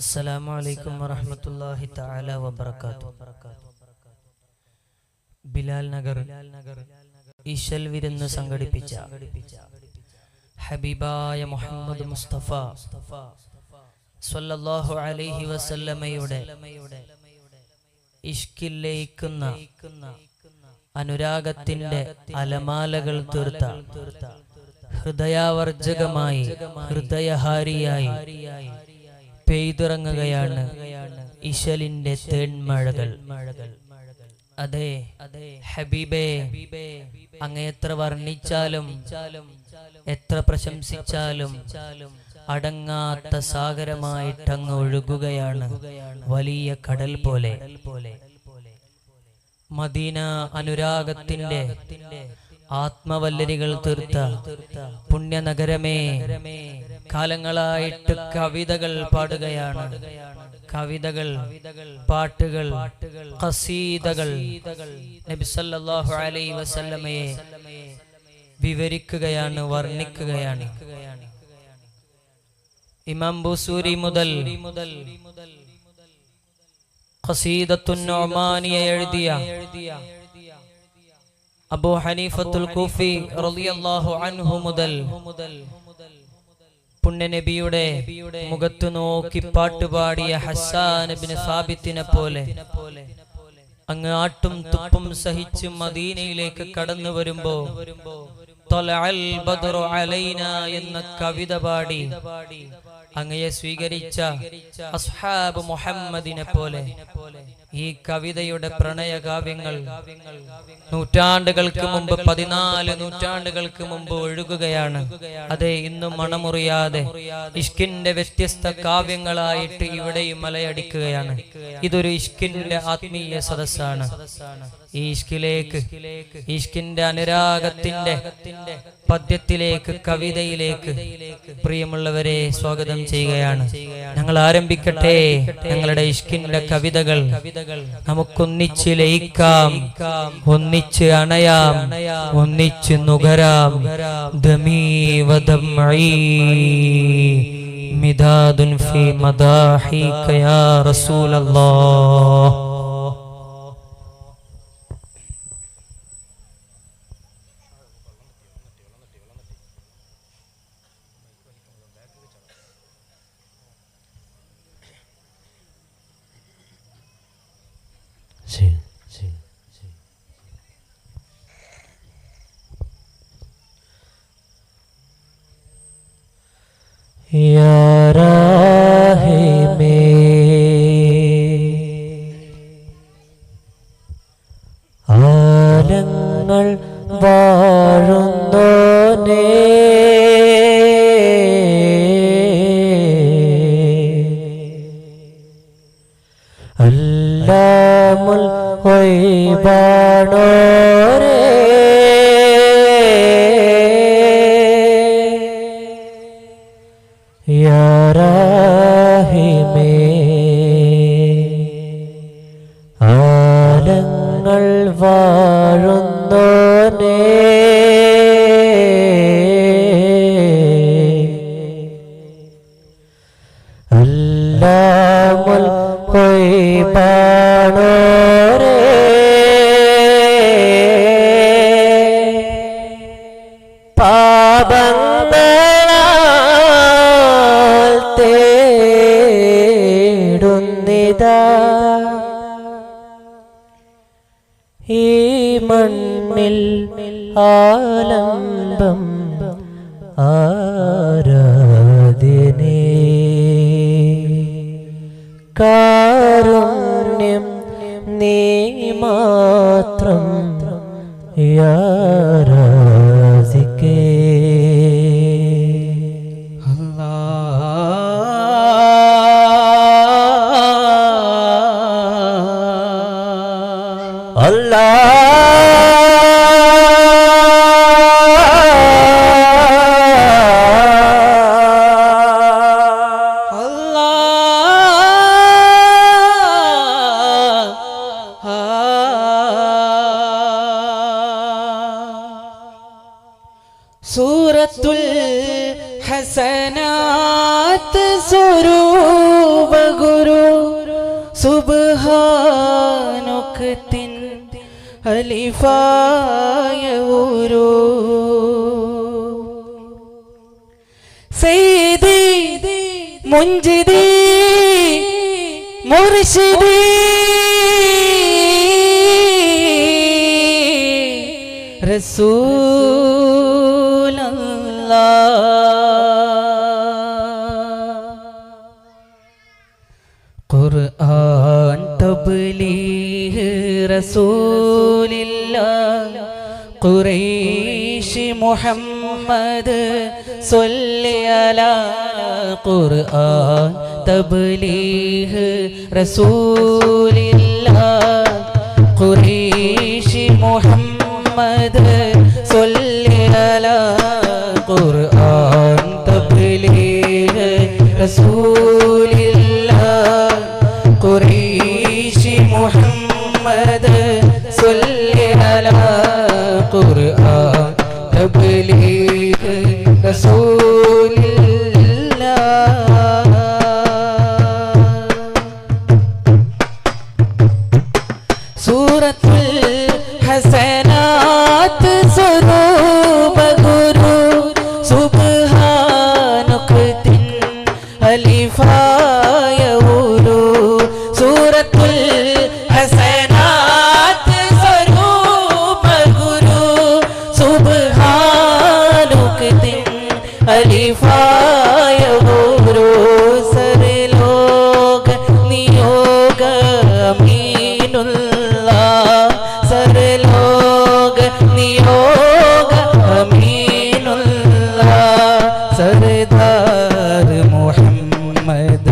അസ്സലാമു അലൈക്കും വറഹ്മത്തുള്ളാഹി തആല വബറകാത്തു ബിലാൽ നഗർ ഇശൽ വിരുന്ന് സംഘടിപ്പിച്ച ഹബീബായ മുഹമ്മദ് മുസ്തഫ സല്ലല്ലാഹു അലൈഹി വസല്ലമയുടെ ഇഷ്കില്ലയിക്കുന്ന അനുരാഗത്തിന്റെ അലമാലകൾ തീർത്ത ഹൃദയാവർജകമായി ഹൃദയഹാരിയായി പെയ്തിറങ്ങുകയാണ് ഇശലിന്റെ തേൺമഴകൾ അതെ ഹബീബേ അങ്ങെത്ര വർണിച്ചാലും എത്ര പ്രശംസിച്ചാലും അടങ്ങാത്ത സാഗരമായിട്ടങ്ങ് ഒഴുകുകയാണ് വലിയ കടൽ പോലെ. മദീന അനുരാഗത്തിന്റെ ആത്മവല്ലരികൾ തീർത്ത പുണ്യനഗരമേ കാലങ്ങളായിട്ട് കവിതകൾ പാടുകയാണ്. കവിതകൾ പാട്ടുകൾ കസീതകൾ വസല്ലമയെ വിവരിക്കുകയാണ് വർണിക്കുകയാണ്. ഇമാം ബുസൂരി മുതൽ ഖസീദത്തുൻ നുഅമാനിയ എഴുതിയ അബൂ ഹനീഫത്തുൽ കൂഫി റളിയല്ലാഹു അൻഹു മുതൽ പുണ്യനബിയുടെ മുഖത്തു നോക്കി പാട്ടുപാടിയ ഹസ്സാൻ ഇബ്നു സാബിത്തിനെ പോലെ അങ്ങ് ആട്ടും തുപ്പും സഹിച്ച് മദീനയിലേക്ക് കടന്നു വരുമ്പോ എന്ന കവിത പാടി അങ്ങയെ സ്വീകരിച്ച അസ്ഹാബ് മുഹമ്മദിനെ പോലെ ഈ കവിതയുടെ പ്രണയ കാവ്യങ്ങൾ നൂറ്റാണ്ടുകൾക്ക് മുമ്പ് പതിനാല് നൂറ്റാണ്ടുകൾക്ക് മുമ്പ് ഒഴുകുകയാണ്. അതെ ഇന്നും മണമുറിയാതെ ഇഷ്കിന്റെ വ്യത്യസ്ത കാവ്യങ്ങളായിട്ട് ഇവിടെയും മലയടിക്കുകയാണ്. ഇതൊരു ഇഷ്കിന്റെ ആത്മീയ സദസ്സാണ്. ഈ ഈഷ്കിന്റെ അനുരാഗത്തിന്റെ പദ്യത്തിലേക്ക് കവിതയിലേക്ക് പ്രിയമുള്ളവരെ സ്വാഗതം ചെയ്യുകയാണ്. ഞങ്ങൾ ആരംഭിക്കട്ടെ. ഞങ്ങളുടെ ഇഷ്കിന്റെ കവിതകൾ നമുക്കൊന്നിച്ച് ലയിക്കാം ഒന്നിച്ച് അണയാം ഒന്നിച്ച് നുകരാം. ദമീവദംഈ മിദാദുൻ ഫീ മദാഹിക യാ റസൂലല്ലാഹ്. ആലങ്ങൾ വാഴുന്നോനേ. അല്ലാമുൽ ഹൊയ്ബാണോരേ bằng ശിഫായൂരു സീതി മുഞ്ചിതി മുർഷിതി റസൂല ഖുർആൻ തബ്ലീഹ് റസൂലില്ല قريش محمد صلي على قرآن تبليه رسول الله. قريش محمد صلي على قرآن تبليه رسول सब é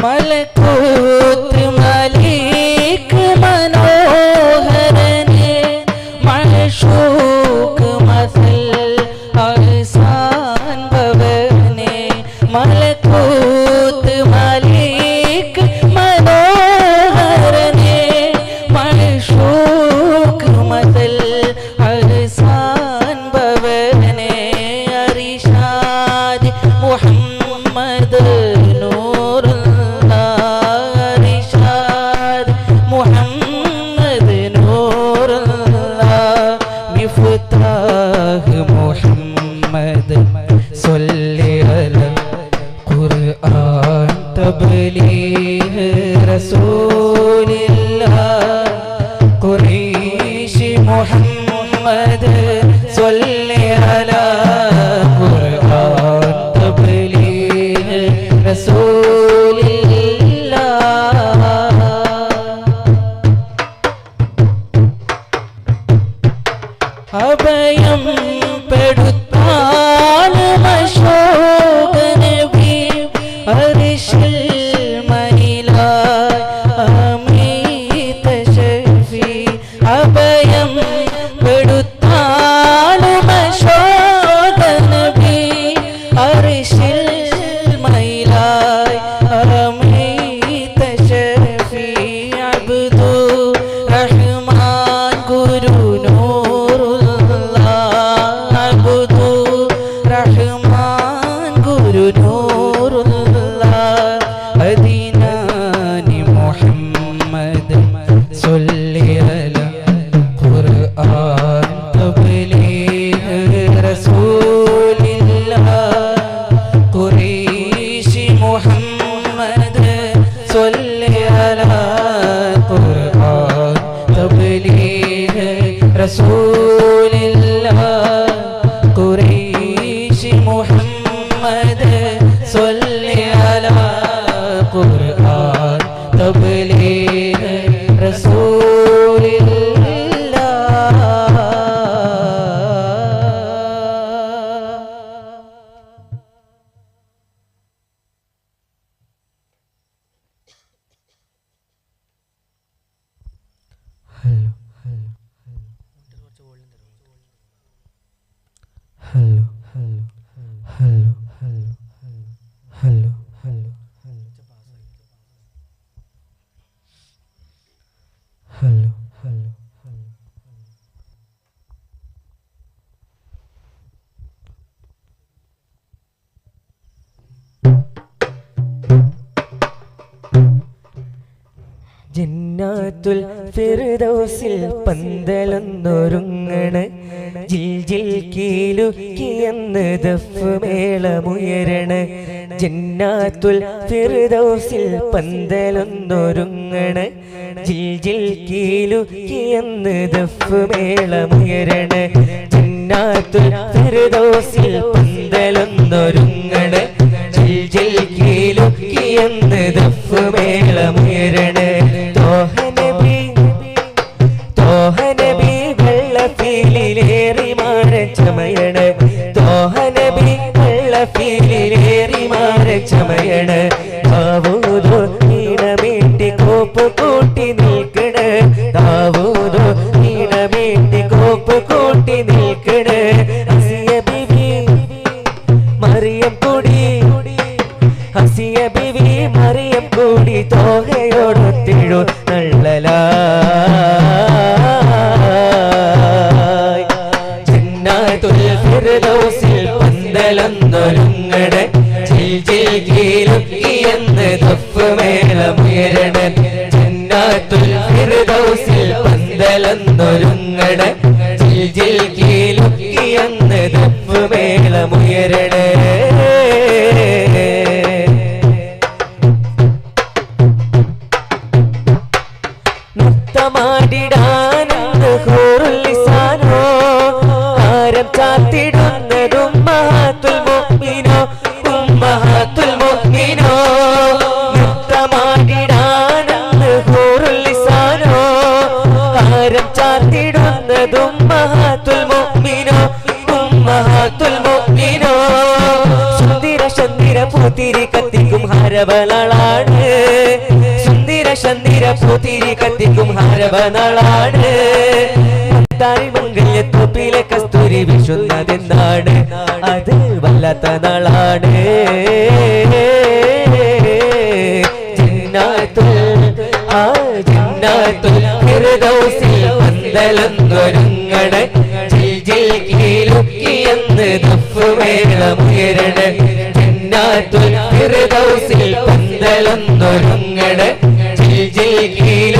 மலக்கூற்று மலிக்கு மனோ रसूल ഫിർദൗസിൽ പന്തലൊന്നൊരുങ്ങണ്. ജിൽ ജിൽ കീലുക്കിയെന്ന് ദഫ് മേളമുയരണ്. ജന്നാത്തുൽ ഫിർദൗസിൽ പന്തലൊന്നൊരുങ്ങണ്. ജിൽ ജിൽ കീലുക്കിയെന്ന് ദഫ് മേളമുയരണ്. ജന്നാത്തുൽ ഫിർദൗസിൽ പന്തലൊന്നൊരുങ്ങണ്. ജിൽ ജിൽ കീലുക്കിയെന്ന് ദഫ് മേളമുയരണ്. തോഹനബി ചമയണ്. തോഹനബി വെള്ളഫീലിലേറി മാറ ചമയണ്. താവൂതോ നീണമേട്ടി കോപ്പ് കൂട്ടി നിൽക്കണ. താവൂതോ നീണമേട്ടി കോപ്പ് കൂട്ടി നിൽക്കണ. ഹസിയ ബിവി മറിയം കൂടി. ഹസിയ ബിവി മറിയം കൂടി. തോ ആരം കാത്തിടുന്നതും മഹാത്തുൽ മുഅ്മിനോ ഉമ്മഹാത്തുൽ ഹൂറുല്ലിസാനോ ആരം ചാത്തിടുന്നതും മഹാത്തുൽ കത്തിക്കും ഹരവളാണ് സുന്ദര ചന്ദിര പൂത്തിരി കത്തിക്കും നാളാണ് ജന്നാത്തുൽ ആ ജിൽ ജിൽ കീലുക്കിയെന്ന് ദഫ് മേളമുയരണ ജന്നാത്തുൽ ജിൽ ജിൽ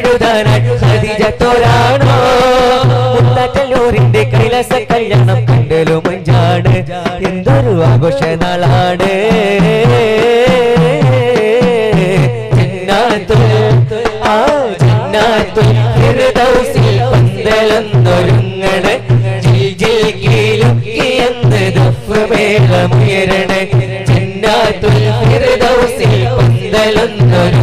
എഴുതാനായി ഹദീജത്തോരാണോ മുത്തക്കല്ലൂരിന്റെ കൈലാസ കല്യാണം കണ്ടലു മഞ്ചാണ്. എന്തൊരു ആഘോഷ നാളാണ്. ചെന്നാത്തുൽ ഹൃദൗസിൽ പന്തലൊന്നൊരു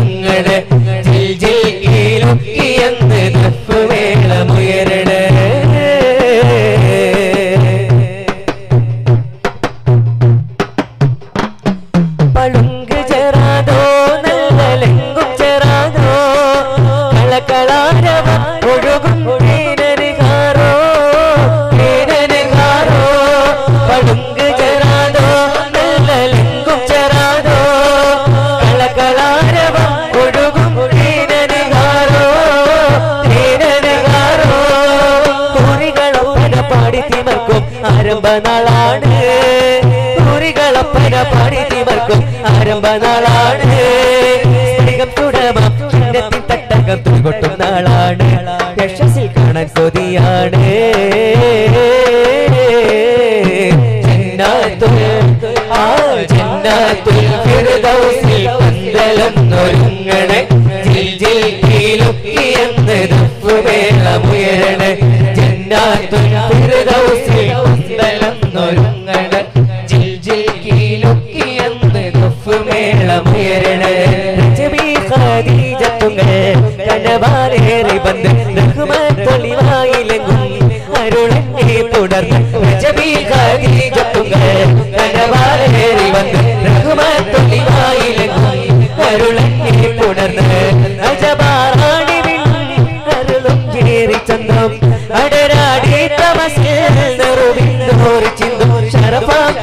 കീനനുകാരോ കുറികളൊപ്പന പാടി തിമർക്കും ആരംഭ നാളാണ് കുറികളൊപ്പന പാടി തിമർക്കും ആരംഭ സ്നേഹം ചിഹ്നത്തിൻ തട്ടകം തുകൊട്ടും നാളാണ് യശസ്സിൽ കാണാൻ കൊതിയാണ് ജന്നാത്തുൽ ഫിർദൗസിൽ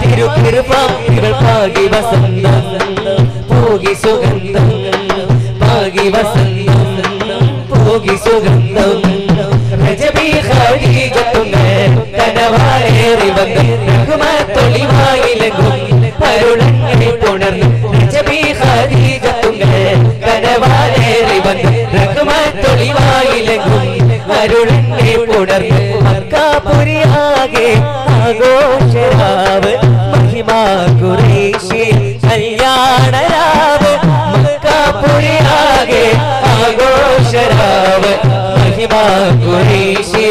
തിരുപ്പിരുപ്പാം ഇവൾ പാകി വസന്തം. പോകി സുഗന്ധം കനവാലേറി വന്ന് റഹ്മത്തൊളിവായിലെങ്കും അരുളങ്ങി പുണർന്ന് രജബി ഖദീജത്തുങ്ങൾ കനവാലേറി വന്ന്. റഹ്മത്തൊളിവായിലെങ്കും അരുളങ്ങി പുണർന്ന് മക്കാപുരിയാകെ ആഘോഷരാവ് മഹിമാ കുറേശി കല്യാണരാവ് മക്കാപുരിയാകെ ആഘോഷരാവ് മഹിമാ കുറേശി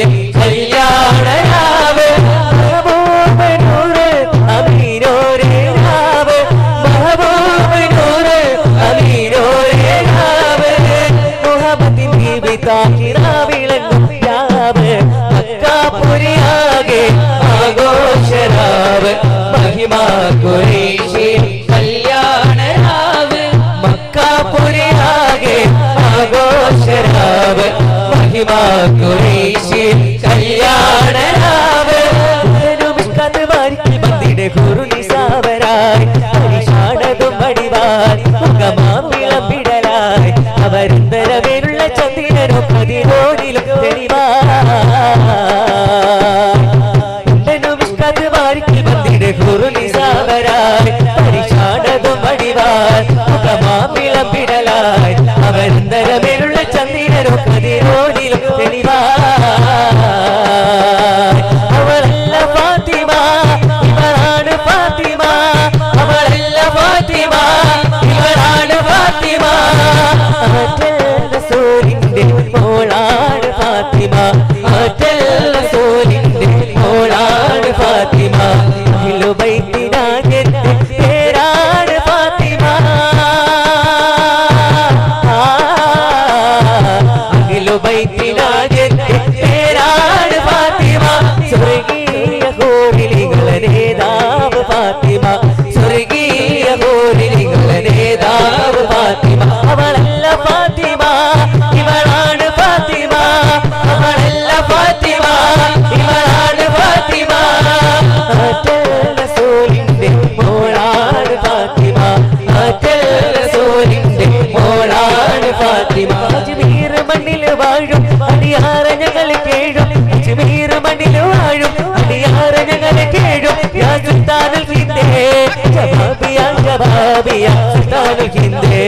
ജവാബിയ ജവാബിയ സുൽത്താനുൽ ഹിന്ദേ.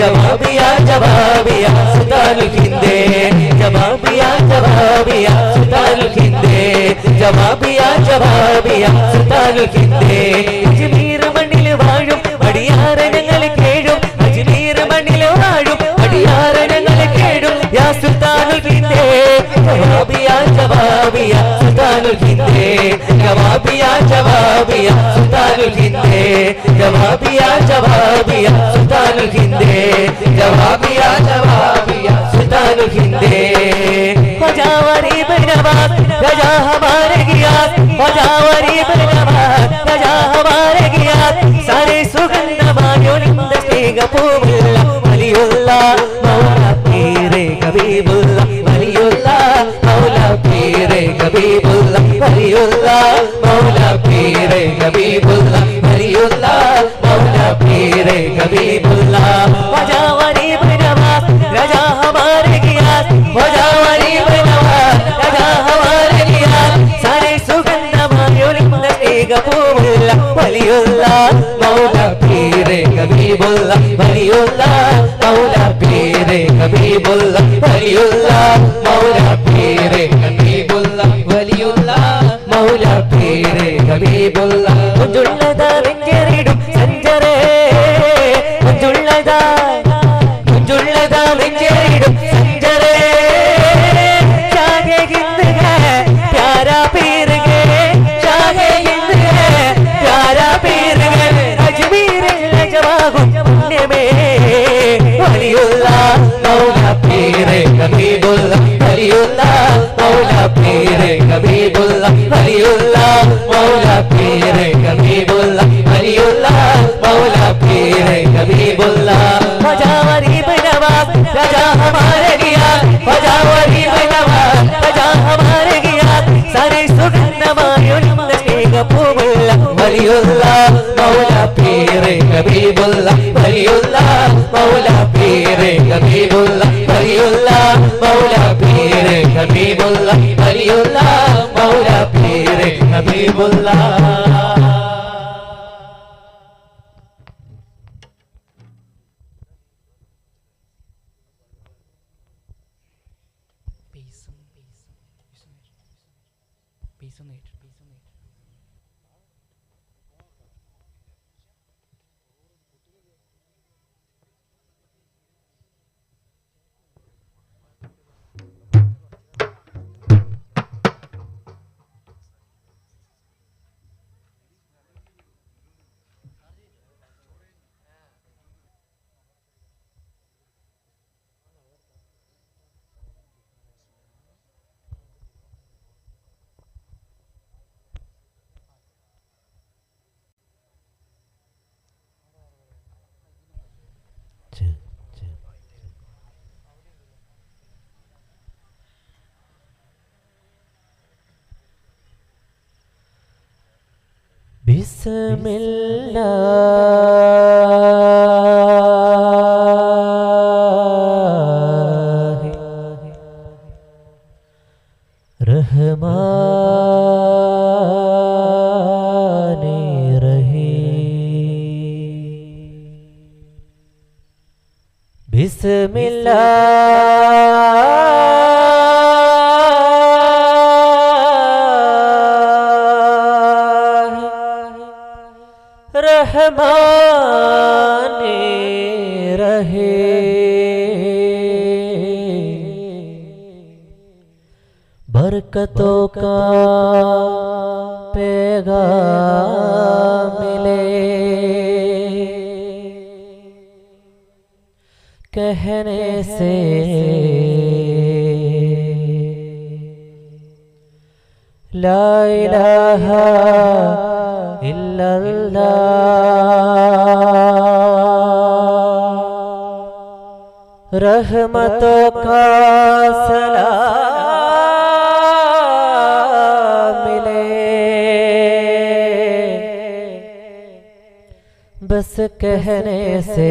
ജവാബിയ ജവാബിയ സുൽത്താനുൽ ഹിന്ദേ. ജവാബിയ ജവാബിയ സുൽത്താനുൽ ഹിന്ദേ. ജവാബിയ ജവാബിയ സുൽത്താനുൽ ഹിന്ദേ. അജ്മീർ മണ്ണിൽ വാഴും അടിയാറ ഞങ്ങൾ കേഴും. അജ്മീർ മണ്ണിൽ വാഴും അടിയാറ ഞങ്ങൾ കേഴും. യാ സുൽത്താനുൽ ഹിന്ദേ. ജവാബിയ ജവാബിയ ಸುತಾನುಗಿದ್ದೆ ಗವಾಬಿಯ ಜವಾಬಿಯ ಸುತಾನುಗಿದ್ದೆ जवाबिया ಜವಾಬಿಯ ಸುತಾನುಗಿದ್ದೆ ಗವಾಬಿಯ जवाबिया ಸುತಾನುಗಿದ್ದೆ खजावरी बेनवास रजा हमारे गियास खजावरी बेनवास रजा हमारे गियास सारे सुगंध मान्यो निंदते गपूबुल्ला वलीउल्ला मौला पीरे कबीबुल्ला പേരെ കബീബുള്ള വലിയുള്ള മൗല പേരെ കബീബുള്ള വലിയുള്ള മൗല പേരെ കബീബുള്ള വജാവരി ബനവാസ് രാജാ ഹമാരെ ഗിയാസ് വജാവരി ബനവാസ് രാജാ ഹമാരെ ഗിയാസ് സാരെ സുഗന്ധമായൊളിന്ത സ്നേഹപൂവുള്ള വലിയുള്ള മൗല പേരെ കബീബുള്ള വലിയുള്ള മൗല പേരെ കബീബുള്ള വലിയുള്ള മൗല പേരെ ഹബീബുള്ള കുഞ്ചുള്ളതാ വെഞ്ചേറിടും സഞ്ചരേ. കുഞ്ചുള്ളതാ കുഞ്ചുള്ളതാ വെഞ്ചേറിടും സഞ്ചരേ. ഷാഹെ ഹിന്ദ് ഹേ പ്യാരാ പീർ ഹേ ഷാഹെ ഹിന്ദ് ഹേ പ്യാരാ പീർ ഹേ അജ്മീർ ലജവാഹും പുണ്യമേ. വലിയുള്ള മൗല പീരേ ഹബീബുള്ള വലിയുള്ള മൗല പീരേ ഹബീബുള്ള വലിയുള്ള पीर कभी बोला वलीउल्लाह मौला पीर कभी बोला राजा गरीब नवाज़ राजा हमारे गया राजा गरीब नवाज़ राजा हमारे गया सारे सुख नवायुन नबी गफूरुल्लाह वलीउल्लाह मौला പേരെ കബീബുള്ള വലിയുള്ള മൗല പേരെ കബീബുള്ള വലിയുള്ള മൗല പേരെ കബീബുള്ള വലിയുള്ള മൗല പേരെ अच्छा बिस्मिल्लाह। रहमान। ला इलाहा इल्लल्लाह रहमतों का सलाम मिले बस कहने से